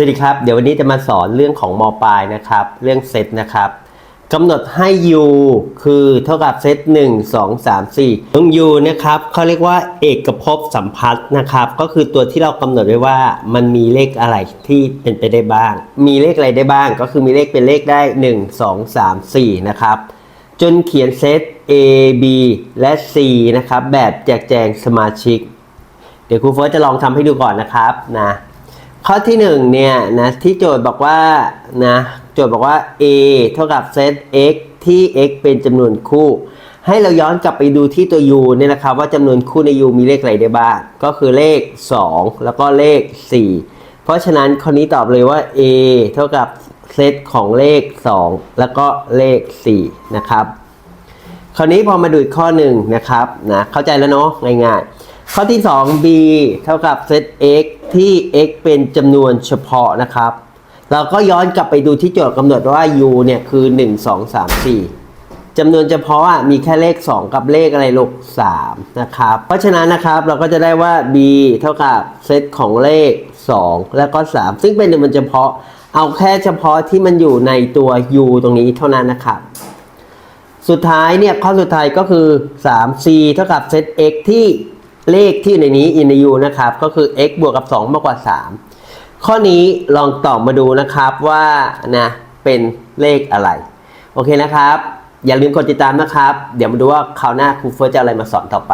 สวัสดีครับ เดี๋ยววันนี้จะมาสอนเรื่องของมปลายนะครับ เรื่องเซตนะครับกำหนดให้ u คือเท่ากับเซต1 2 3 4ตรง u นะครับเขาเรียกว่าเอกภพสัมพัทธ์นะครับ ก็คือตัวที่เรากำหนดไว้ว่ามันมีเลขอะไรที่เป็นไปได้บ้าง มีเลขอะไรได้บ้าง ก็คือมีเลขเป็นเลขได้ 1 2 3 4 นะครับ จนเขียนเซต a b และ c นะครับ แบบแจกแจงสมาชิก เดี๋ยวครูเฟิร์สจะลองทำให้ดูก่อนนะครับนะ ข้อที่หนึ่งเนี่ยนะที่โจทย์บอกว่านะโจทย์บอกว่า a เท่ากับเซต x ที่ x เป็นจำนวนคู่ ให้เราย้อนกลับไปดูที่ตัว u เนี่ยนะครับว่าจำนวนคู่ใน u มีเลขอะไรได้บ้าง ก็คือเลข 2 แล้วก็เลข 4 เพราะฉะนั้นข้อนี้ตอบเลยว่า a เท่ากับเซตของเลข 2 แล้วก็เลข 4 นะครับ คราวนี้พอมาดูอีกข้อหนึ่งนะครับนะเข้าใจแล้วเนาะง่ายๆ ข้อที่ 2 b เท่ากับเซต x ที่ x เป็นจำนวนเฉพาะนะครับ เราก็ย้อนกลับไปดูที่โจทย์กำหนดว่า u เนี่ยคือ 1 2 3 4จำนวนเฉพาะอะมีแค่เลข 2 กับเลขอะไรลูก3นะครับ เพราะฉะนั้นนะครับเราก็จะได้ว่า b เท่ากับเซตของเลข 2 แล้วก็ 3 ซึ่งเป็นจำนวนเฉพาะ เอาแค่เฉพาะที่มันอยู่ในตัว u ตรงนี้เท่านั้นนะครับสุดท้ายเนี่ยข้อสุดท้ายก็คือ 3c เท่ากับเซต x ที่ เลขที่ในนี้ in the u นะครับก็คือ x บวกกับ 2 มากกว่า 3 ข้อนี้ลองตอบมาดูนะครับว่านะเป็นเลขอะไร โอเคนะครับ อย่าลืมกดติดตามนะครับ เดี๋ยวมาดูว่าคราวหน้าครูเฟิร์สจะอะไรมาสอนต่อไป